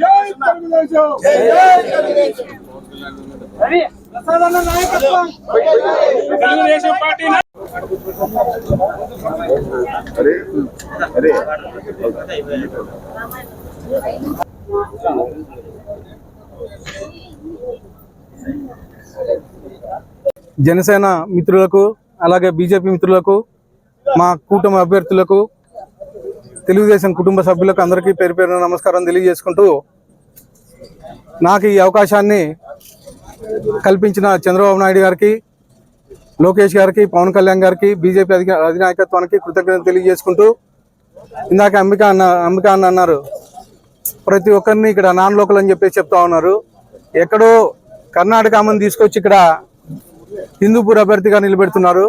జై తెలుగుదేశం ప్రసాదన్న నాయకత్వం తెలుగుదేశం పార్టీ జనసేన మిత్రులకు అలాగే బీజేపీ మిత్రులకు మా కూటమి అభ్యర్థులకు తెలుగుదేశం కుటుంబ సభ్యులకు అందరికీ పేరు పేరున నమస్కారం తెలియజేసుకుంటూ నాకు ఈ అవకాశాన్ని కల్పించిన చంద్రబాబు నాయుడు గారికి లోకేష్ గారికి పవన్ కళ్యాణ్ గారికి బీజేపీ అధిక అధినాయకత్వానికి కృతజ్ఞతలు తెలియజేసుకుంటూ ఇందాక అంబిక అన్న అంబిక అన్న అన్నారు. ప్రతి ఒక్కరిని ఇక్కడ నాన్ లోకల్ అని చెప్పేసి చెప్తా ఉన్నారు. ఎక్కడో కర్ణాటక అమ్మని తీసుకొచ్చి ఇక్కడ హిందూపూర్ అభ్యర్థిగా నిలబెడుతున్నారు.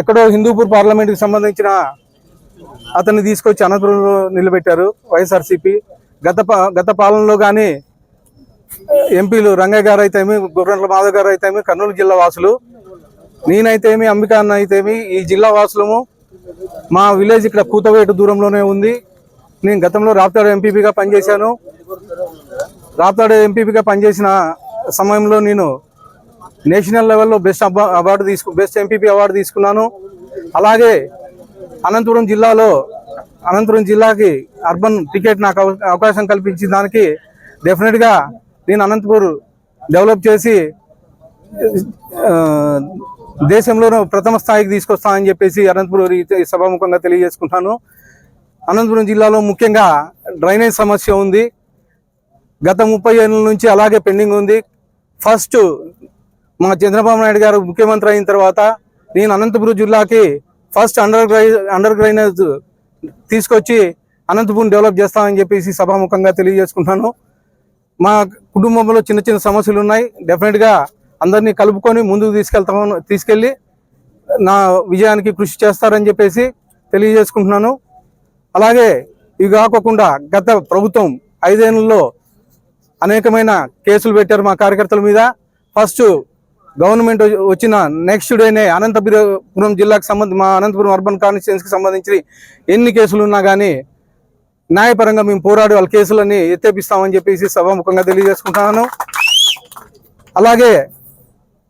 ఎక్కడో హిందూపూర్ పార్లమెంట్కి సంబంధించిన అతన్ని తీసుకొచ్చి అనంతపురంలో నిలబెట్టారు వైఎస్ఆర్సీపీ. గత గత పాలనలో కానీ ఎంపీలు రంగయ్య గారు అయితేమి గుర్రంట్ల మాధవ్ గారు అయితేమి కర్నూలు జిల్లా వాసులు నేనైతేమి అంబికా అన్న అయితేమి ఈ జిల్లా వాసులము మా విలేజ్ ఇక్కడ కూతవేటు దూరంలోనే ఉంది. నేను గతంలో రాప్తాడు ఎంపీపీగా పనిచేశాను. రాప్తాడు ఎంపీపీగా పనిచేసిన సమయంలో నేను నేషనల్ లెవెల్లో బెస్ట్ అవార్డు తీసుకు బెస్ట్ ఎంపీపీ అవార్డు తీసుకున్నాను. అలాగే అనంతపురం జిల్లాలో అనంతపురం జిల్లాకి అర్బన్ టికెట్ నాకు అవకాశం కల్పించిన దానికి డెఫినెట్గా నేను అనంతపూర్ డెవలప్ చేసి దేశంలోనూ ప్రథమ స్థాయికి తీసుకొస్తానని చెప్పేసి అనంతపురం సభాముఖంగా తెలియజేసుకుంటాను అనంతపురం జిల్లాలో ముఖ్యంగా డ్రైనేజ్ సమస్య ఉంది. గత ముప్పై ఏళ్ళ నుంచి అలాగే పెండింగ్ ఉంది. ఫస్ట్ మా చంద్రబాబు నాయుడు గారు ముఖ్యమంత్రి అయిన తర్వాత నేను అనంతపురం జిల్లాకి ఫస్ట్ అండర్ అండర్ డ్రైనేజ్ తీసుకొచ్చి అనంతపురం డెవలప్ చేస్తామని చెప్పేసి సభాముఖంగా తెలియజేసుకుంటున్నాను. మా కుటుంబంలో చిన్న చిన్న సమస్యలు ఉన్నాయి. డెఫినెట్గా అందరినీ కలుపుకొని ముందుకు తీసుకెళ్తాము తీసుకెళ్ళి నా విజయానికి కృషి చేస్తారని చెప్పేసి తెలియజేసుకుంటున్నాను. అలాగే ఇవి కాకుండా గత ప్రభుత్వం ఐదేళ్ళలో అనేకమైన కేసులు పెట్టారు మా కార్యకర్తల మీద. ఫస్ట్ గవర్నమెంట్ వచ్చిన నెక్స్ట్ డేనే అనంతపురం జిల్లాకు సంబంధించి మా అనంతపురం అర్బన్ కాన్స్టిట్యున్సీకి సంబంధించి ఎన్ని కేసులు ఉన్నా కానీ న్యాయపరంగా మేము పోరాడి వాళ్ళ కేసులన్నీ ఎత్తేపిస్తామని చెప్పేసి సభాముఖంగా తెలియజేసుకుంటున్నాను అలాగే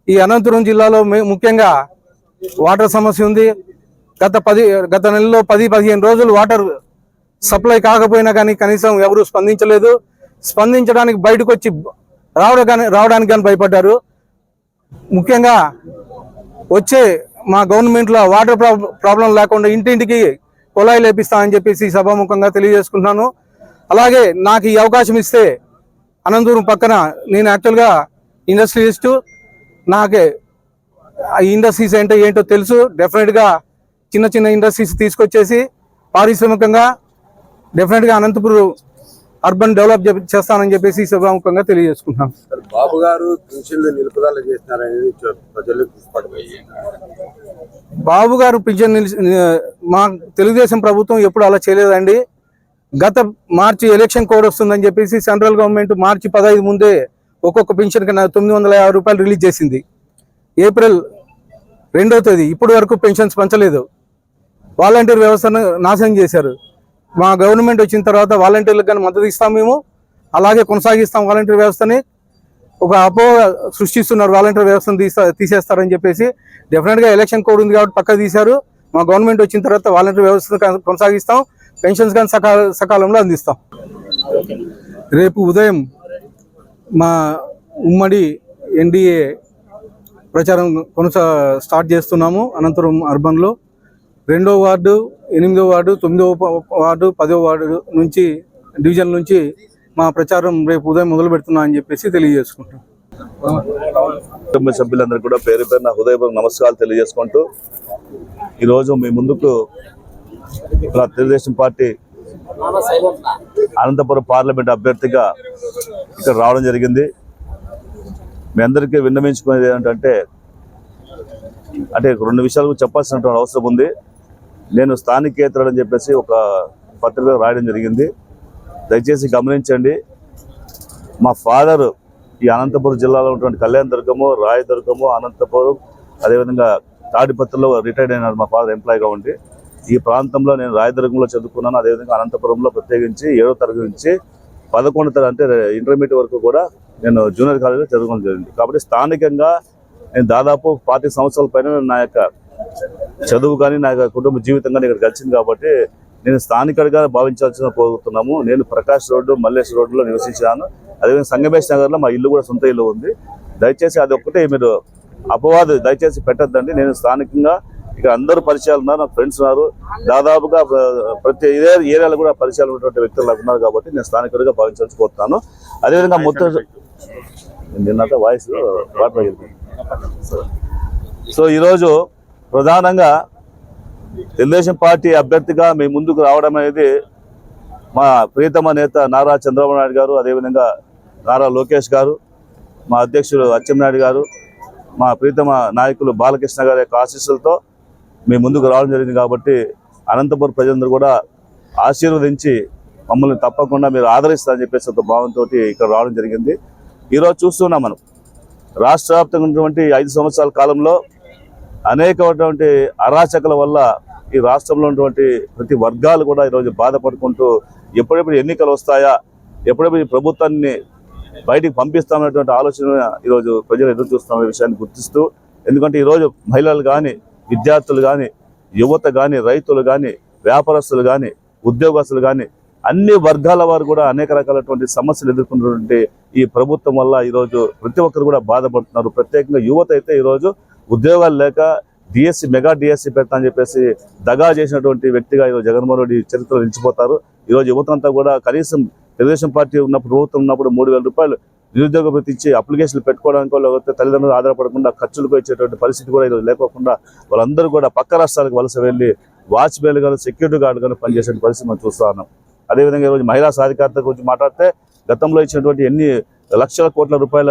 ఈ అనంతపురం జిల్లాలో మే- ముఖ్యంగా వాటర్ సమస్య ఉంది. గత పది గత నెలలో పది పదిహేను రోజులు వాటర్ సప్లై కాకపోయినా కానీ కనీసం ఎవరు స్పందించలేదు. స్పందించడానికి బయటకు వచ్చి రావడం కానీ రావడానికి కానీ భయపడ్డారు. ముఖ్యంగా వచ్చే మా గవర్నమెంట్లో వాటర్ ప్రాబ్లం లేకుండా ఇంటింటికి కుళాయి లేపిస్తామని చెప్పేసి సభాముఖంగా తెలియజేసుకుంటున్నాను. అలాగే నాకు ఈ అవకాశం ఇస్తే అనంతపురం పక్కన నేను యాక్చువల్గా ఇండస్ట్రియలిస్టు నాకే ఆ ఇండస్ట్రీస్ అంటే ఏంటో తెలుసు. డెఫినెట్గా చిన్న చిన్న ఇండస్ట్రీస్ తీసుకొచ్చేసి పారిశ్రామికంగా డెఫినెట్గా అనంతపురం అర్బన్ డెవలప్ చేస్తానని చెప్పేసి సభాముఖంగా తెలియజేసుకుంటున్నాను సార్ బాబు గారు పెన్షన్లు నిలుపుదల చేస్తున్నారనేది చ- ప్రజలకు తీసుపడిపోయి బాబు గారు పింఛన్ మా తెలుగుదేశం ప్రభుత్వం ఎప్పుడు అలా చేయలేదండి. గత మార్చి ఎలక్షన్ కోడ్ వస్తుందని చెప్పేసి సెంట్రల్ గవర్నమెంట్ మార్చి పదహైదు ముందే ఒక్కొక్క పెన్షన్ కన్నా తొమ్మిది వందల యాభై రూపాయలు రిలీజ్ చేసింది. ఏప్రిల్ రెండో తేదీ ఇప్పటి వరకు పెన్షన్స్ పంచలేదు. వాలంటీర్ వ్యవస్థను నాశనం చేశారు. మా గవర్నమెంట్ వచ్చిన తర్వాత వాలంటీర్లకు కానీ మద్దతు ఇస్తాం మేము. అలాగే కొనసాగిస్తాం వాలంటీర్ వ్యవస్థని. ఒక అపో సృష్టిస్తున్నారు వాలంటీర్ వ్యవస్థను తీసా తీసేస్తారని చెప్పేసి. డెఫినెట్గా ఎలక్షన్ కోడ్ ఉంది కాబట్టి పక్క తీశారు. మా గవర్నమెంట్ వచ్చిన తర్వాత వాలంటీర్ వ్యవస్థను కొనసాగిస్తాం. పెన్షన్స్ కానీ సకాల సకాలంలో అందిస్తాం. రేపు ఉదయం మా ఉమ్మడి ఎన్డీఏ ప్రచారం కొనసా స్టార్ట్ చేస్తున్నాము అనంతరం అర్బన్లో. రెండో వార్డు ఎనిమిదో వార్డు తొమ్మిదో వార్డు పదో వార్డు నుంచి డివిజన్ నుంచి మా ప్రచారం రేపు ఉదయం మొదలు పెడుతున్నాం అని చెప్పేసి తెలియజేసుకుంటాం కుటుంబ సభ్యులందరూ కూడా పేరు పేరున హృదయపూర్వక నమస్కారాలు తెలియజేసుకుంటూ ఈరోజు మీ ముందుకు తెలుగుదేశం పార్టీ అనంతపురం పార్లమెంట్ అభ్యర్థిగా ఇక్కడ రావడం జరిగింది. మీ అందరికీ విన్నవించుకునేది ఏంటంటే అంటే రెండు విషయాలు చెప్పాల్సినటువంటి అవసరం ఉంది. నేను స్థానికేతరుడు అని చెప్పేసి ఒక పత్రికలో రాయడం జరిగింది. దయచేసి గమనించండి. మా ఫాదర్ ఈ అనంతపురం జిల్లాలో ఉన్నటువంటి కళ్యాణ దుర్గము రాయదుర్గము అనంతపురం అదేవిధంగా తాడిపత్రిలో రిటైర్డ్ అయినారు మా ఫాదర్ ఎంప్లాయీగా ఉండి. ఈ ప్రాంతంలో నేను రాయదుర్గంలో చదువుకున్నాను. అదేవిధంగా అనంతపురంలో ప్రత్యేకించి ఏడో తరగతి నుంచి పదకొండు తరగతి అంటే ఇంటర్మీడియట్ వరకు కూడా నేను జూనియర్ కాలేజీలో చదువుకోవడం జరిగింది. కాబట్టి స్థానికంగా నేను దాదాపు పాతిక సంవత్సరాల పైన నా యొక్క చదువు కానీ నా కుటుంబ జీవితం కానీ ఇక్కడ గడిచింది కాబట్టి నేను స్థానికుడిగా భావించాల్సిన కోరుతున్నాము. నేను ప్రకాష్ రోడ్డు మల్లేష్ రోడ్డులో నివసించాను. అదేవిధంగా సంగమేష్ నగర్లో మా ఇల్లు కూడా సొంత ఇల్లు ఉంది. దయచేసి అది ఒక్కటే మీరు అపవాదు దయచేసి పెట్టద్దండి. నేను స్థానికంగా ఇక్కడ అందరూ పరిచయాలు ఉన్నారు నాకు ఫ్రెండ్స్ ఉన్నారు. దాదాపుగా ప్ర- ప్రతి ఇదే ఏరియాలో కూడా పరిచయాలు ఉన్నటువంటి వ్యక్తులు నాకు ఉన్నారు కాబట్టి నేను స్థానికుడిగా భావించాల్సి కోరుతాను. అదేవిధంగా మొత్తం నిన్నట వాయిస్ వాటర్ సో ఈరోజు ప్రధానంగా తెలుగుదేశం పార్టీ అభ్యర్థిగా మీ ముందుకు రావడం అనేది మా ప్రియతమ నేత నారా చంద్రబాబు నాయుడు గారు అదేవిధంగా నారా లోకేష్ గారు మా అధ్యక్షుడు అచ్చెన్నాయుడు గారు మా ప్రీతమ నాయకులు బాలకృష్ణ గారి యొక్క ఆశీస్సులతో మీ ముందుకు రావడం జరిగింది కాబట్టి అనంతపురం ప్రజలందరూ కూడా ఆశీర్వదించి మమ్మల్ని తప్పకుండా మీరు ఆదరిస్తారని చెప్పేసి ఒక భావంతో ఇక్కడ రావడం జరిగింది. ఈరోజు చూస్తున్నాం మనం. రాష్ట్ర వ్యాప్తంగా ఉన్నటువంటి ఐదు సంవత్సరాల కాలంలో అనేకమైనటువంటి అరాచకల వల్ల ఈ రాష్ట్రంలో ఉన్నటువంటి ప్రతి వర్గాలు కూడా ఈరోజు బాధపడుకుంటూ ఎప్పుడెప్పుడు ఎన్నికలు వస్తాయా ఎప్పుడెప్పుడు ఈ ప్రభుత్వాన్ని బయటికి పంపిస్తామనేటువంటి ఆలోచన ఈరోజు ప్రజలు ఎదురు చూస్తున్న విషయాన్ని గుర్తిస్తూ ఎందుకంటే ఈరోజు మహిళలు కానీ విద్యార్థులు కానీ యువత కానీ రైతులు కానీ వ్యాపారస్తులు కానీ ఉద్యోగస్తులు కానీ అన్ని వర్గాల వారు కూడా అనేక రకాలైనటువంటి సమస్యలు ఎదుర్కొన్నటువంటి ఈ ప్రభుత్వం వల్ల ఈరోజు ప్రతి ఒక్కరు కూడా బాధపడుతున్నారు. ప్రత్యేకంగా యువత అయితే ఈరోజు ఉద్యోగాలు లేక డిఎస్సి మెగా డిఎస్సి పెడతా అని చెప్పేసి దగా చేసినటువంటి వ్యక్తిగా ఈరోజు జగన్మోహన్ రెడ్డి చరిత్రలో నిలిచిపోతారు. ఈరోజు యువతంతా కూడా కనీసం తెలుగుదేశం పార్టీ ఉన్నప్పుడు ప్రభుత్వం ఉన్నప్పుడు మూడు వేల రూపాయలు నిరుద్యోగ భృతి ఇచ్చి అప్లికేషన్లు పెట్టుకోవడానికి లేకపోతే తల్లిదండ్రులు ఆధారపడకుండా ఖర్చులకు ఇచ్చేటువంటి పరిస్థితి కూడా ఈరోజు లేకోకుండా వాళ్ళందరూ కూడా పక్క రాష్ట్రాలకు వలస వెళ్ళి వాచ్మెన్లు కానీ సెక్యూరిటీ గార్డు కానీ పనిచేసే పరిస్థితి మనం చూస్తా ఉన్నాం. అదేవిధంగా ఈరోజు మహిళా సాధికారత గురించి మాట్లాడితే గతంలో ఇచ్చినటువంటి ఎన్ని లక్షల కోట్ల రూపాయల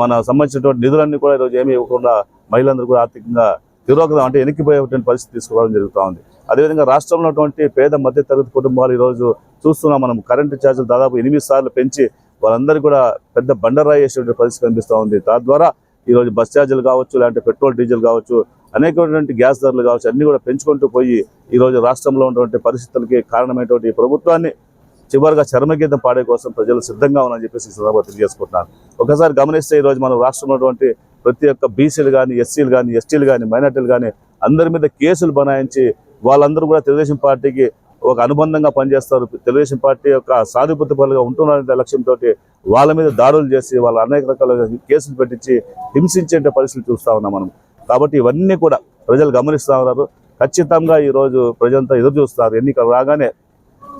మన సంబంధించినటువంటి నిధులన్నీ కూడా ఈరోజు ఏమీ ఇవ్వకుండా మహిళలందరూ కూడా ఆర్థికంగా తిరోగతం అంటే వెనక్కిపోయేటువంటి పరిస్థితి తీసుకురావడం జరుగుతూ ఉంది అదేవిధంగా రాష్ట్రంలో ఉన్నటువంటి పేద మధ్యతరగతి కుటుంబాలు ఈరోజు చూస్తున్నాం మనం. కరెంటు ఛార్జీలు దాదాపు ఎనిమిది సార్లు పెంచి వాళ్ళందరికీ కూడా పెద్ద బండరాయి వేసేటువంటి పరిస్థితి కనిపిస్తూ ఉంది. తద్వారా ఈరోజు బస్ ఛార్జీలు కావచ్చు లేదంటే పెట్రోల్ డీజిల్ కావచ్చు అనేకమైనటువంటి గ్యాస్ ధరలు కావచ్చు అన్నీ కూడా పెంచుకుంటూ పోయి ఈరోజు రాష్ట్రంలో ఉన్నటువంటి పరిస్థితులకి కారణమైనటువంటి ఈ ప్రభుత్వాన్ని చివరిగా చర్మగీతం పాడే కోసం ప్రజలు సిద్ధంగా ఉన్నారని చెప్పేసి ఈ సందర్భంగా తెలియజేసుకుంటున్నాను. ఒకసారి గమనిస్తే ఈరోజు మన రాష్ట్రంలో ఉన్నటువంటి ప్రతి ఒక్క బీసీలు కానీ ఎస్సీలు కానీ ఎస్టీలు కానీ మైనార్టీలు కానీ అందరి మీద కేసులు బనాయించి వాళ్ళందరూ కూడా తెలుగుదేశం పార్టీకి ఒక అనుబంధంగా పనిచేస్తారు. తెలుగుదేశం పార్టీ యొక్క సానుభూతి పనులుగా ఉంటున్నారనే లక్ష్యంతో వాళ్ళ మీద దాడులు చేసి వాళ్ళ అనేక రకాల కేసులు పెట్టించి హింసించే పరిస్థితులు చూస్తా ఉన్నాం మనం. కాబట్టి ఇవన్నీ కూడా ప్రజలు గమనిస్తూ ఉన్నారు. ఖచ్చితంగా ఈరోజు ప్రజలంతా ఎదురు చూస్తారు. ఎన్నికలు రాగానే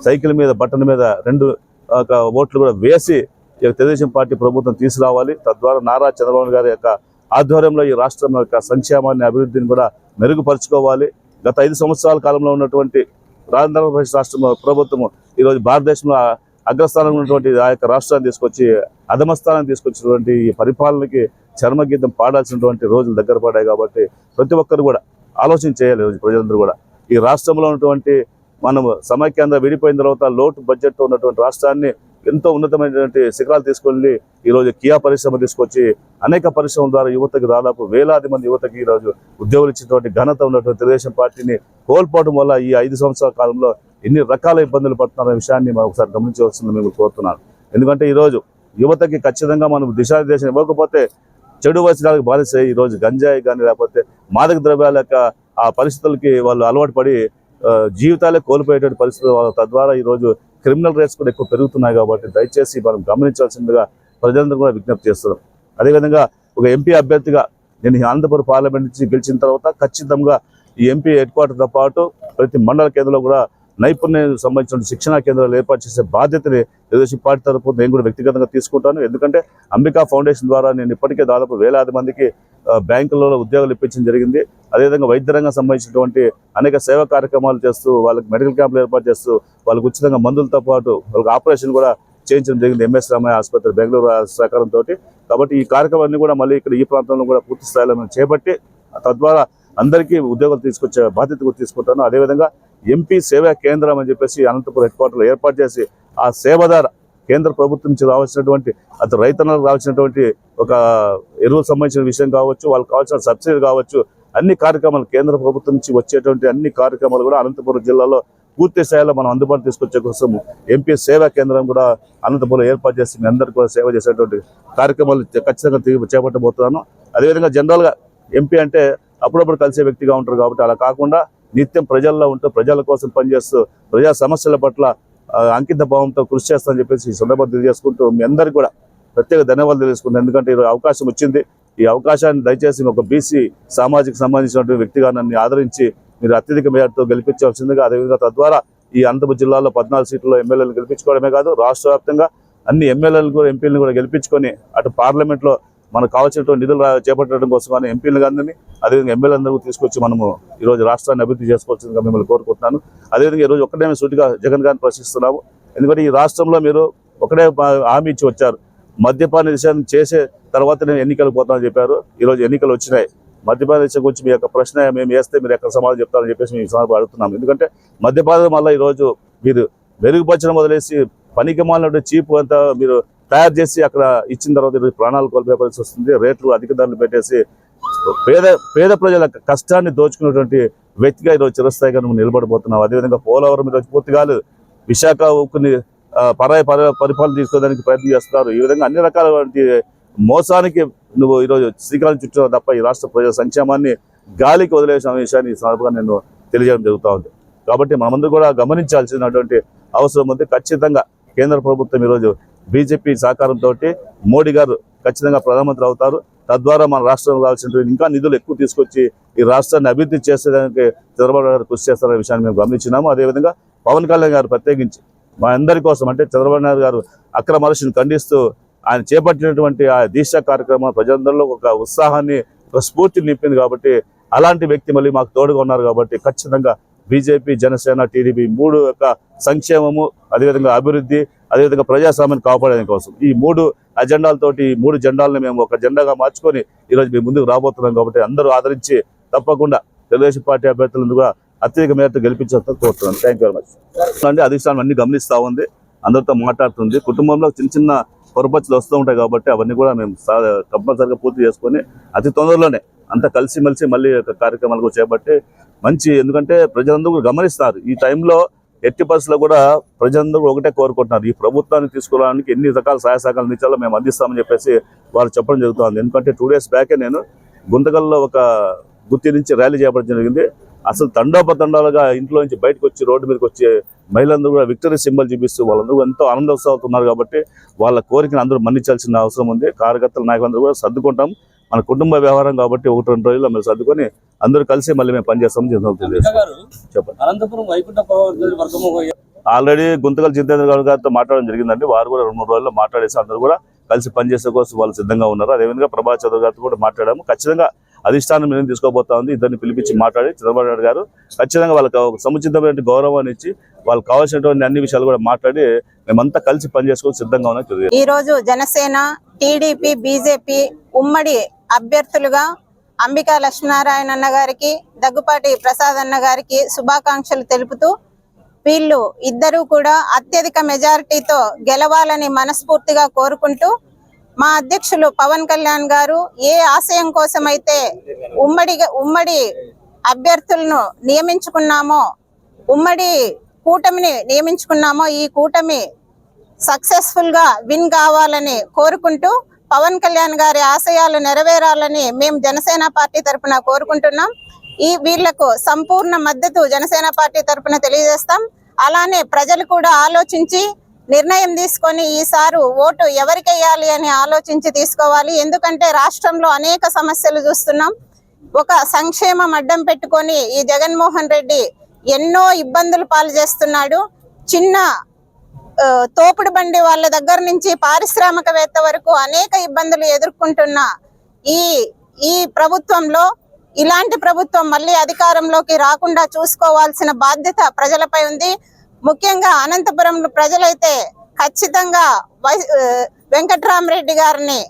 సైకిల్ మీద బట్టన్ మీద రెండు ఒక ఓట్లు కూడా వేసి తెలుగుదేశం పార్టీ ప్రభుత్వం తీసుకురావాలి. తద్వారా నారా చంద్రబాబు గారి యొక్క ఆధ్వర్యంలో ఈ రాష్ట్రం యొక్క సంక్షేమాన్ని అభివృద్ధిని కూడా మెరుగుపరుచుకోవాలి. గత ఐదు సంవత్సరాల కాలంలో ఉన్నటువంటి ఆంధ్రప్రదేశ్ రాష్ట్రంలో ప్రభుత్వము ఈరోజు భారతదేశంలో అగ్రస్థానంలో ఉన్నటువంటి ఆ యొక్క రాష్ట్రాన్ని తీసుకొచ్చి అధమస్థానాన్ని తీసుకొచ్చినటువంటి ఈ పరిపాలనకి చర్మగీతం పాడాల్సినటువంటి రోజులు దగ్గర పడ్డాయి కాబట్టి ప్రతి ఒక్కరు కూడా ఆలోచన చేయాలి ఈరోజు ప్రజలందరూ కూడా. ఈ రాష్ట్రంలో ఉన్నటువంటి మనము సమైక్యాంధ్ర విడిపోయిన తర్వాత లోటు బడ్జెట్తో ఉన్నటువంటి రాష్ట్రాన్ని ఎంతో ఉన్నతమైనటువంటి శిఖరాలు తీసుకెళ్ళి ఈరోజు కియా పరిశ్రమ తీసుకొచ్చి అనేక పరిశ్రమల ద్వారా యువతకు దాదాపు వేలాది మంది యువతకి ఈరోజు ఉద్యోగులు ఇచ్చినటువంటి ఘనత ఉన్నటువంటి తెలుగుదేశం పార్టీని కోల్పోవడం వల్ల ఈ ఐదు సంవత్సరాల కాలంలో ఎన్ని రకాల ఇబ్బందులు పడుతున్నారనే విషయాన్ని మనం ఒకసారి గమనించవలసింది మేము కోరుతున్నాను. ఎందుకంటే ఈరోజు యువతకి ఖచ్చితంగా మనం దిశానిర్దేశం ఇవ్వకపోతే చెడు వ్యసనాలకు బాధిస్తే ఈరోజు గంజాయి కానీ లేకపోతే మాదక ద్రవ్యాల యొక్క ఆ పరిస్థితులకి వాళ్ళు అలవాటు పడి జీవితాలే కోల్పోయేటువంటి పరిస్థితులు తద్వారా ఈరోజు క్రిమినల్ రేట్స్ కూడా ఎక్కువ పెరుగుతున్నాయి కాబట్టి దయచేసి మనం గమనించాల్సిందిగా ప్రజలందరూ కూడా విజ్ఞప్తి చేస్తున్నాం. అదేవిధంగా ఒక ఎంపీ అభ్యర్థిగా నేను అనంతపురం పార్లమెంట్ నుంచి గెలిచిన తర్వాత ఖచ్చితంగా ఈ ఎంపీ హెడ్ క్వార్టర్తో పాటు ప్రతి మండల కేంద్రంలో కూడా నైపుణ్యం సంబంధించిన శిక్షణా కేంద్రాలు ఏర్పాటు చేసే బాధ్యతని తెలుగుదేశం పార్టీ తరపు నేను కూడా వ్యక్తిగతంగా తీసుకుంటాను. ఎందుకంటే అంబికా ఫౌండేషన్ ద్వారా నేను ఇప్పటికే దాదాపు వేలాది మందికి బ్యాంకులలో ఉద్యోగాలు ఇప్పించడం జరిగింది. అదేవిధంగా వైద్య రంగం సంబంధించినటువంటి అనేక సేవా కార్యక్రమాలు చేస్తూ వాళ్ళకి మెడికల్ క్యాంపులు ఏర్పాటు చేస్తూ వాళ్ళకి ఉచితంగా మందులతో పాటు వాళ్ళకి ఆపరేషన్ కూడా చేయించడం జరిగింది ఎంఎస్ రామయ్య ఆసుపత్రి బెంగళూరు సహకారంతో కాబట్టి ఈ కార్యక్రమాన్ని కూడా మళ్ళీ ఇక్కడ ఈ ప్రాంతంలో కూడా పూర్తి స్థాయిలో మేము చేపట్టి తద్వారా అందరికీ ఉద్యోగాలు తీసుకొచ్చే బాధ్యత కూడా తీసుకుంటాను. అదేవిధంగా ఎంపీ సేవా కేంద్రం అని చెప్పేసి అనంతపురం హెడ్ క్వార్టర్లో ఏర్పాటు చేసి ఆ సేవ కేంద్ర ప్రభుత్వం నుంచి రావాల్సినటువంటి అతను రైతన్నలకు రావాల్సినటువంటి ఒక ఎరువులకు సంబంధించిన విషయం కావచ్చు వాళ్ళకి కావాల్సిన సబ్సిడీ కావచ్చు అన్ని కార్యక్రమాలు కేంద్ర ప్రభుత్వం నుంచి వచ్చేటువంటి అన్ని కార్యక్రమాలు కూడా అనంతపురం జిల్లాలో పూర్తి స్థాయిలో మనం అందుబాటు తీసుకొచ్చే కోసం ఎంపీ సేవా కేంద్రం కూడా అనంతపురం ఏర్పాటు చేసి మీ అందరికీ కూడా సేవ చేసేటువంటి కార్యక్రమాలు ఖచ్చితంగా చేపట్టబోతున్నాను. అదేవిధంగా జనరల్గా ఎంపీ అంటే అప్పుడప్పుడు కలిసే వ్యక్తిగా ఉంటారు కాబట్టి అలా కాకుండా నిత్యం ప్రజల్లో ఉంటూ ప్రజల కోసం పనిచేస్తూ ప్రజా సమస్యల పట్ల అంకిత భావంతో కృషి చేస్తానని చెప్పేసి ఈ సందర్భంగా తెలియజేసుకుంటూ మీ అందరికీ కూడా ప్రత్యేక ధన్యవాదాలు తెలుసుకుంటాను ఎందుకంటే ఈరోజు అవకాశం వచ్చింది. ఈ అవకాశాన్ని దయచేసి ఒక బీసీ సామాజిక సంబంధించినటువంటి వ్యక్తిగా నన్ను ఆదరించి మీరు అత్యధిక మేరతో గెలిపించాల్సిందిగా అదేవిధంగా తద్వారా ఈ అనంతపురం జిల్లాలో పద్నాలుగు సీట్లలో ఎమ్మెల్యేలు గెలిపించుకోవడమే కాదు రాష్ట్ర వ్యాప్తంగా అన్ని ఎమ్మెల్యేలు కూడా ఎంపీలను కూడా గెలిపించుకొని అటు పార్లమెంట్లో మనకు కావాల్సినటువంటి నిధులు చేపట్టడం కోసం కానీ ఎంపీలు అందరినీ అదేవిధంగా ఎమ్మెల్యేలందరూ తీసుకొచ్చి మనము ఈరోజు రాష్ట్రాన్ని అభివృద్ధి చేసుకోవాల్సిందిగా మిమ్మల్ని కోరుకుంటున్నాను. అదేవిధంగా ఈరోజు మేము సూటిగా జగన్ గారిని ప్రశ్నిస్తున్నాము. ఎందుకంటే ఈ రాష్ట్రంలో మీరు ఒకటే హామీ ఇచ్చి వచ్చారు. మద్యపాన నిషేధం చేసే తర్వాత నేను ఎన్నికలు పోతానని చెప్పారు. ఈరోజు ఎన్నికలు వచ్చినాయి. మద్యపాన నిషేధం గురించి మీ యొక్క ప్రశ్న మేము వేస్తే మీరు ఎక్కడ సమాధానం చెప్తారని చెప్పేసి మేము ఈ సందర్భంగా అడుగుతున్నాం ఎందుకంటే మద్యపానం వల్ల ఈరోజు మీరు మెరుగుపరచడం వదిలేసి పనికి మాలినటువంటి చీప్ అంతా మీరు తయారు చేసి అక్కడ ఇచ్చిన తర్వాత ఈరోజు ప్రాణాలు కోల్పోయే పరిస్థితి వస్తుంది. రేట్లు అధిక ధరలు పెట్టేసి పేద పేద ప్రజల కష్టాన్ని దోచుకున్నటువంటి వ్యక్తిగా ఈరోజు చిరస్థాయిగా నువ్వు నిలబడిపోతున్నావు అదేవిధంగా పోలవరం ఈరోజు పూర్తి కాలేదు. విశాఖ ఉక్కుని పరాయ పరాయ పరిపాలన తీసుకోవడానికి ప్రయత్నం చేస్తున్నారు. ఈ విధంగా అన్ని రకాలటువంటి మోసానికి నువ్వు ఈరోజు శ్రీకారం చుట్టావు తప్ప ఈ రాష్ట్ర ప్రజల సంక్షేమాన్ని గాలికి వదిలేసిన విషయాన్ని ఈ సందర్భంగా నేను తెలియజేయడం జరుగుతూ ఉంది. కాబట్టి మనమందరూ కూడా గమనించాల్సినటువంటి అవసరం ఉంది. ఖచ్చితంగా కేంద్ర ప్రభుత్వం ఈరోజు బీజేపీ సహకారంతో మోడీ గారు ఖచ్చితంగా ప్రధానమంత్రి అవుతారు. తద్వారా మన రాష్ట్రం కావాల్సిన ఇంకా నిధులు ఎక్కువ తీసుకొచ్చి ఈ రాష్ట్రాన్ని అభివృద్ధి చేసేదానికి చంద్రబాబు గారు కృషి చేస్తారనే విషయాన్ని మేము గమనించినాము. అదేవిధంగా పవన్ కళ్యాణ్ గారు ప్రత్యేకించి మా అందరి కోసం అంటే చంద్రబాబు నాయుడు గారు అక్రమ అరెస్టును ఖండిస్తూ ఆయన చేపట్టినటువంటి ఆ దీక్ష కార్యక్రమం ప్రజలందరిలో ఒక ఉత్సాహాన్ని ఒక స్ఫూర్తిని నింపింది కాబట్టి అలాంటి వ్యక్తి మళ్ళీ మాకు తోడుగా ఉన్నారు కాబట్టి ఖచ్చితంగా బీజేపీ జనసేన టీడీపీ మూడు యొక్క సంక్షేమము అదేవిధంగా అభివృద్ధి అదేవిధంగా ప్రజాస్వామ్యం కాపాడేందుకు కోసం. ఈ మూడు అజెండాలతోటి ఈ మూడు జెండాలను మేము ఒక జెండాగా మార్చుకొని ఈరోజు మీ ముందుకు రాబోతున్నాం కాబట్టి అందరూ ఆదరించి తప్పకుండా తెలుగుదేశం పార్టీ అభ్యర్థులను కూడా అత్యధిక మేరతో గెలిపించాలని కోరుతున్నాను. థ్యాంక్ యూ వెరీ మచ్ అండి అధిష్టానం అన్ని గమనిస్తూ ఉంది. అందరితో మాట్లాడుతుంది. కుటుంబంలో చిన్న చిన్న పొరపచ్చులు వస్తూ ఉంటాయి కాబట్టి అవన్నీ కూడా మేము సా- కంపల్సరిగా పూర్తి చేసుకొని అతి తొందరలోనే అంతా కలిసిమెలిసి మళ్ళీ ఒక చేపట్టి మంచి ఎందుకంటే ప్రజలందరూ గమనిస్తారు. ఈ టైంలో ఎట్టి పరిస్థితుల్లో కూడా ప్రజలందరూ ఒకటే కోరుకుంటున్నారు. ఈ ప్రభుత్వాన్ని తీసుకురావడానికి ఎన్ని రకాల సహాయ సహకారాలు నిచ్చాలో మేము అందిస్తామని చెప్పేసి వారు చెప్పడం జరుగుతుంది. ఎందుకంటే టూ డేస్ బ్యాకే నేను గుంతకల్లో ఒక గుత్తి నుంచి ర్యాలీ చేపడం జరిగింది. అసలు తండోపతండాలుగా ఇంట్లో నుంచి బయటకు వచ్చి రోడ్డు మీదకి వచ్చి మహిళలందరూ కూడా విక్టరీ సింబల్ చూపిస్తూ వాళ్ళందరూ ఎంతో ఆనందోత్సవాలుతున్నారు కాబట్టి వాళ్ళ కోరికను అందరూ మన్నించాల్సిన అవసరం ఉంది. కార్యకర్తల నాయకులందరూ కూడా సర్దుకుంటాం. మన కుటుంబ వ్యవహారం కాబట్టి ఒకటి రెండు రోజుల్లో మేము సర్దుకొని అందరూ కలిసి మళ్ళీ మేము పనిచేస్తామని తెలియజేస్తాం గారు చెప్పండి. అనంతపురం వైకుంఠ ఆల్రెడీ గుంతకల్ జితేంద్ర గౌడ్ గారితో మాట్లాడడం జరిగిందండి. వారు కూడా రెండు మూడు రోజుల్లో మాట్లాడేసి అందరూ కూడా కలిసి పనిచేసే కోసం వాళ్ళు సిద్ధంగా ఉన్నారు. అదేవిధంగా ప్రభాస్ చౌదరి గారితో కూడా మాట్లాడాము. ఖచ్చితంగా అధిష్టానం మేము తీసుకోబోతా ఉంది. ఇద్దరిని పిలిపించి మాట్లాడి చంద్రబాబు నాయుడు గారు ఖచ్చితంగా వాళ్ళకి ఒక సముచితమైన గౌరవాన్ని ఇచ్చి వాళ్ళకి కావాల్సినటువంటి అన్ని విషయాలు కూడా మాట్లాడి మేమంతా కలిసి పనిచేసుకోవడం సిద్ధంగా ఉన్నాం ఈ రోజు జనసేన టీడీపీ బీజేపీ ఉమ్మడి అభ్యర్థులుగా అంబికా లక్ష్మీనారాయణ అన్న గారికి దగ్గుపాటి ప్రసాద్ అన్న గారికి శుభాకాంక్షలు తెలుపుతూ వీళ్ళు ఇద్దరూ కూడా అత్యధిక మెజారిటీతో గెలవాలని మనస్ఫూర్తిగా కోరుకుంటూ మా అధ్యక్షులు పవన్ కళ్యాణ్ గారు ఏ ఆశయం కోసమైతే ఉమ్మడి ఉమ్మడి అభ్యర్థులను నియమించుకున్నామో ఉమ్మడి కూటమిని నియమించుకున్నామో ఈ కూటమి సక్సెస్ఫుల్గా విన్ కావాలని కోరుకుంటూ పవన్ కళ్యాణ్ గారి ఆశయాలు నెరవేరాలని మేము జనసేన పార్టీ తరపున కోరుకుంటున్నాం. ఈ వీళ్ళకు సంపూర్ణ మద్దతు జనసేన పార్టీ తరపున తెలియజేస్తాం. అలానే ప్రజలు కూడా ఆలోచించి నిర్ణయం తీసుకొని ఈసారి ఓటు ఎవరికి వేయాలి అని ఆలోచించి తీసుకోవాలి. ఎందుకంటే రాష్ట్రంలో అనేక సమస్యలు చూస్తున్నాం. ఒక సంక్షేమం అడ్డం పెట్టుకొని ఈ జగన్మోహన్ రెడ్డి ఎన్నో ఇబ్బందులు పాలు చేస్తున్నాడు. చిన్న తోపుడు బండి వాళ్ళ దగ్గర నుంచి పారిశ్రామికవేత్త వరకు అనేక ఇబ్బందులు ఎదుర్కొంటున్న ఈ ఈ ప్రభుత్వంలో ఇలాంటి ప్రభుత్వం మళ్ళీ అధికారంలోకి రాకుండా చూసుకోవాల్సిన బాధ్యత ప్రజలపై ఉంది. ముఖ్యంగా అనంతపురం ప్రజలైతే ఖచ్చితంగా వై వెంకట్రామరెడ్డి గారిని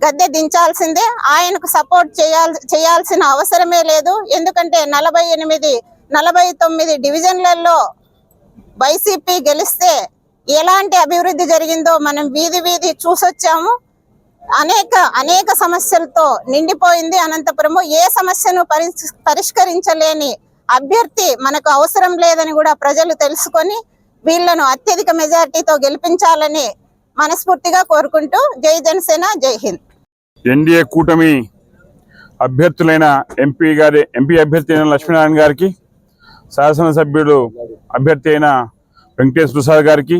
గద్దె దించాల్సిందే. ఆయనకు సపోర్ట్ చేయాల్ చేయాల్సిన అవసరమే లేదు. ఎందుకంటే నలభై ఎనిమిది నలభై తొమ్మిది డివిజన్లలో వైసీపీ గెలిస్తే ఎలాంటి అభివృద్ధి జరిగిందో మనం వీధి వీధి చూసొచ్చాము. అనేక అనేక సమస్యలతో నిండిపోయింది అనంతపురము. ఏ సమస్యను పరిస్- పరిష్కరించలేని అభ్యర్థి మనకు అవసరం లేదని కూడా ప్రజలు తెలుసుకొని వీళ్ళను అత్యధిక మెజారిటీతో గెలిపించాలని మనస్ఫూర్తిగా కోరుకుంటూ జై జనసేన జై హింద్. ఎన్డీఏ కూటమి అభ్యర్థులైన ఎంపీ గారి ఎంపీ అభ్యర్థి అయిన లక్ష్మీనారాయణ గారికి శాసనసభ్యుడు అభ్యర్థి అయిన వెంకటేష్ ప్రసాద్ గారికి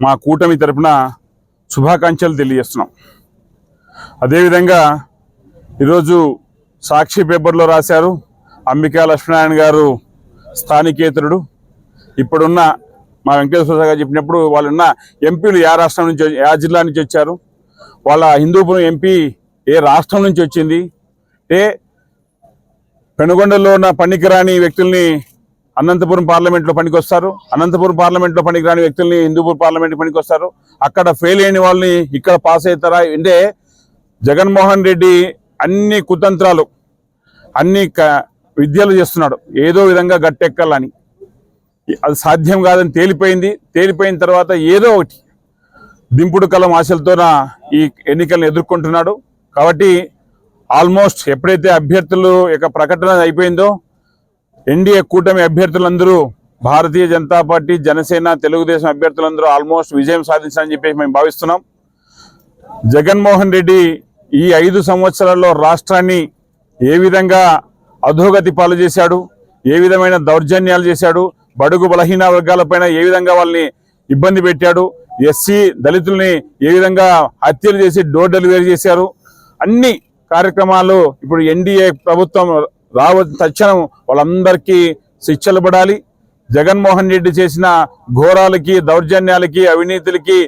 మా కూటమి తరపున శుభాకాంక్షలు తెలియజేస్తున్నాం. అదేవిధంగా ఈరోజు సాక్షి పేపర్లో రాశారు అంబికా లక్ష్మీనారాయణ గారు స్థానికేతరుడు. ఇప్పుడున్న మా వెంకటేశ్వర ప్రసాద్ గారు చెప్పినప్పుడు వాళ్ళున్న ఎంపీలు ఏ రాష్ట్రం నుంచి ఏ జిల్లా నుంచి వచ్చారు. వాళ్ళ హిందూపురం ఎంపీ ఏ రాష్ట్రం నుంచి వచ్చింది? ఏ పెనుగొండలో ఉన్న పనికిరాని వ్యక్తుల్ని అనంతపురం పార్లమెంట్లో పనికొస్తారు. అనంతపురం పార్లమెంట్లో పనికిరాని వ్యక్తుల్ని హిందూపూర్ పార్లమెంట్ పనికొస్తారు. అక్కడ ఫెయిల్ అయిన వాళ్ళని ఇక్కడ పాస్ అవుతారా? అంటే జగన్మోహన్ రెడ్డి అన్ని కుతంత్రాలు అన్ని క- విద్యలు చేస్తున్నాడు. ఏదో విధంగా గట్టెక్కాలని. అది సాధ్యం కాదని తేలిపోయింది. తేలిపోయిన తర్వాత ఏదో ఒకటి దింపుడు కలం ఆశలతోన ఈ ఎన్నికలను ఎదుర్కొంటున్నాడు. కాబట్టి ఆల్మోస్ట్ ఎప్పుడైతే అభ్యర్థులు యొక్క ప్రకటన అయిపోయిందో ఎన్డీఏ కూటమి అభ్యర్థులందరూ భారతీయ జనతా పార్టీ జనసేన తెలుగుదేశం అభ్యర్థులందరూ ఆల్మోస్ట్ విజయం సాధించాలని చెప్పేసి మేము భావిస్తున్నాం. జగన్మోహన్ రెడ్డి ఈ ఐదు సంవత్సరాల్లో రాష్ట్రాన్ని ఏ విధంగా అధోగతి పాలు చేశాడు ఏ విధమైన దౌర్జన్యాలు చేశాడు బడుగు బలహీన వర్గాలపైన ఏ విధంగా వాళ్ళని ఇబ్బంది పెట్టాడు ఎస్సీ దళితుల్ని ఏ విధంగా హత్యలు చేసి డోర్ డెలివరీ చేశారు అన్ని కార్యక్రమాలు ఇప్పుడు ఎన్డీఏ ప్రభుత్వం రావ తక్షణం వాళ్ళందరికీ శిక్షలు పడాలి. జగన్మోహన్ రెడ్డి చేసిన ఘోరాలకి దౌర్జన్యాలకి అవినీతులకి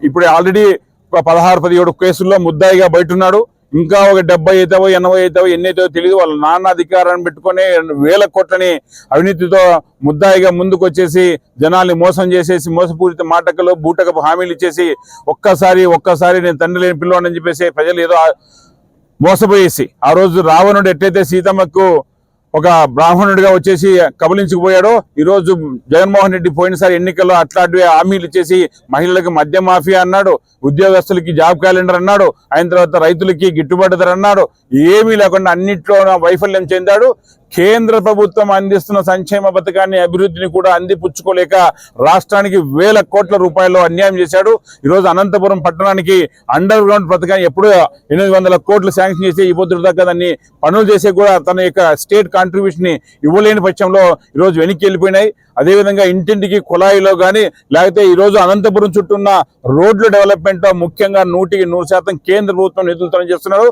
ఇప్పుడు ఆల్రెడీ పదహారు పదిహేడు కేసుల్లో ముద్దాయిగా బయట ఉన్నాడు ఇంకా ఒక డెబ్బై అవుతావో ఎనభై అవుతావో ఎన్ని అవుతావో తెలియదు వాళ్ళ నాన్న అధికారాన్ని పెట్టుకొని వేల కోట్లని అవినీతితో ముద్దాయిగా ముందుకు వచ్చేసి జనాల్ని మోసం చేసేసి మోసపూరిత మాటకలు బూటకపు హామీలు ఇచ్చేసి ఒక్కసారి ఒక్కసారి నేను తండ్రి లేని పిల్లవాడిని చెప్పేసి ప్రజలు ఏదో మోసపోయేసి ఆ రోజు రావణుడు ఎట్లయితే సీతమ్మకు ఒక బ్రాహ్మణుడిగా వచ్చేసి కబలించుకుపోయాడో ఈరోజు జగన్మోహన్ రెడ్డి పోయినసారి ఎన్నికల్లో అట్లాంటివి హామీలు ఇచ్చేసి మహిళలకు మద్య మాఫియా అన్నాడు ఉద్యోగస్తులకి జాబ్ క్యాలెండర్ అన్నాడు ఆయన తర్వాత రైతులకి గిట్టుబాటు ధర అన్నాడు ఏమీ లేకుండా అన్నింటిలో వైఫల్యం చెందాడు. కేంద్ర ప్రభుత్వం అందిస్తున్న సంక్షేమ పథకాన్ని అభివృద్ధిని కూడా అందిపుచ్చుకోలేక రాష్ట్రానికి వేల కోట్ల రూపాయలు అన్యాయం చేశాడు. ఈరోజు అనంతపురం పట్టణానికి అండర్ గ్రౌండ్ పథకాన్ని ఎప్పుడో ఎనిమిది వందల కోట్లు శాంక్షన్ చేసి ఈ దాకా దాన్ని పనులు చేసే కూడా తన యొక్క స్టేట్ కాంట్రిబ్యూషన్ ఇవ్వలేని పక్షంలో ఈరోజు వెనక్కి వెళ్ళిపోయినాయి. అదేవిధంగా ఇంటింటికి కుళాయిలో కానీ లేకపోతే ఈరోజు అనంతపురం చుట్టూ ఉన్న రోడ్ల డెవలప్మెంట్ ముఖ్యంగా నూటికి నూరు శాతం కేంద్ర ప్రభుత్వం నిధులతో చేస్తున్నారు.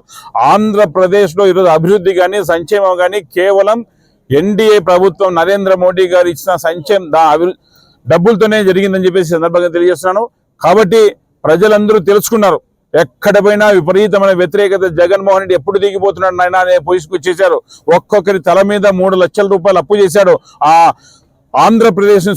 ఆంధ్రప్రదేశ్లో ఈరోజు అభివృద్ధి కానీ సంక్షేమం కానీ కేవలం ఎన్డీఏ ప్రభుత్వం నరేంద్ర మోడీ గారు ఇచ్చిన సంక్షేమ దా డబ్బులతోనే జరిగిందని చెప్పేసి సందర్భంగా తెలియజేస్తున్నాను. కాబట్టి ప్రజలందరూ తెలుసుకున్నారు. ఎక్కడ పోయినా విపరీతమైన వ్యతిరేకత జగన్మోహన్ రెడ్డి ఎప్పుడు దిగిపోతున్నాడు నాయన అనే పొజిషన్కి వచ్చేసారు ఒక్కొక్కరి తల మీద మూడు లక్షల రూపాయలు అప్పు చేశాడు. ఆ ఆంధ్రప్రదేశ్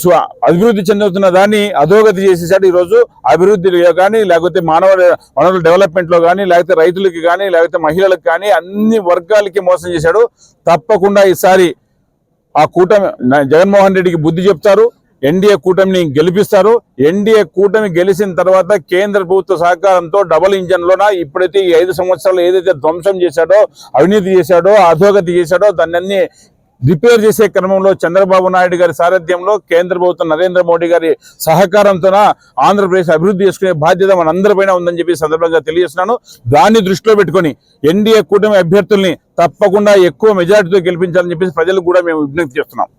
అభివృద్ధి చెందుతున్న దాన్ని అధోగతి చేసేసాడు ఈరోజు అభివృద్ధిలో కానీ లేకపోతే మానవ వనరుల డెవలప్మెంట్లో కానీ లేకపోతే రైతులకి కానీ లేకపోతే మహిళలకు కానీ అన్ని వర్గాలకి మోసం చేశాడు. తప్పకుండా ఈసారి ఆ కూటమి జగన్మోహన్ రెడ్డికి బుద్ధి చెప్తారు. ఎన్డీఏ కూటమిని గెలిపిస్తారు. ఎన్డీఏ కూటమి గెలిచిన తర్వాత కేంద్ర ప్రభుత్వ సహకారంతో డబుల్ ఇంజన్లోన ఇప్పుడైతే ఈ ఐదు సంవత్సరాలు ఏదైతే ధ్వంసం చేశాడో అవినీతి చేశాడో అధోగతి చేశాడో దాన్ని అన్ని రిపేర్ చేసే క్రమంలో చంద్రబాబు నాయుడు గారి సారథ్యంలో కేంద్ర ప్రభుత్వం నరేంద్ర మోడీ గారి సహకారంతోన ఆంధ్రప్రదేశ్ అభివృద్ధి చేసుకునే బాధ్యత మనందరిపైన ఉందని చెప్పి సందర్భంగా తెలియజేస్తున్నాను. దాన్ని దృష్టిలో పెట్టుకొని ఎన్డీఏ కూటమి అభ్యర్థుల్ని తప్పకుండా ఎక్కువ మెజారిటీతో గెలిపించాలని చెప్పేసి ప్రజలకు కూడా మేము విజ్ఞప్తి చేస్తున్నాం.